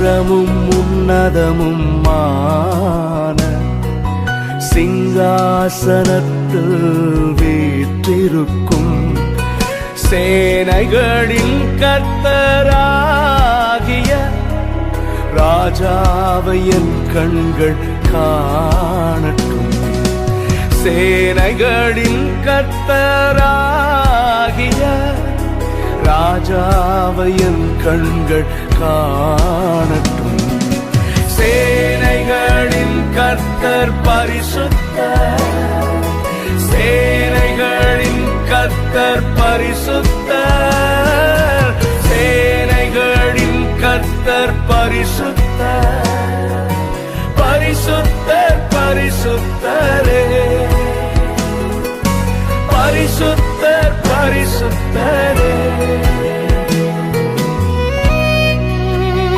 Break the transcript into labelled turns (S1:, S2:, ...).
S1: உயரமும் உன்னதமும் மான சிங்காசனத்தில் வீற்றிருக்கும் சேனைகளின் கர்த்தராகிய ராஜாவை என் கண்கள் காணட்டும். சேனைகளின் கர்த்தராகிய ராஜாவை என் கண்கள் கா கர்த்தர் பரிசுத்த. சேனைகளின் கர்த்தர் பரிசுத்த. சேனைகளின் கர்த்தர் பரிசுத்த. பரிசுத்தர் பரிசுத்தரே. பரிசுத்தர் பரிசுத்தரே.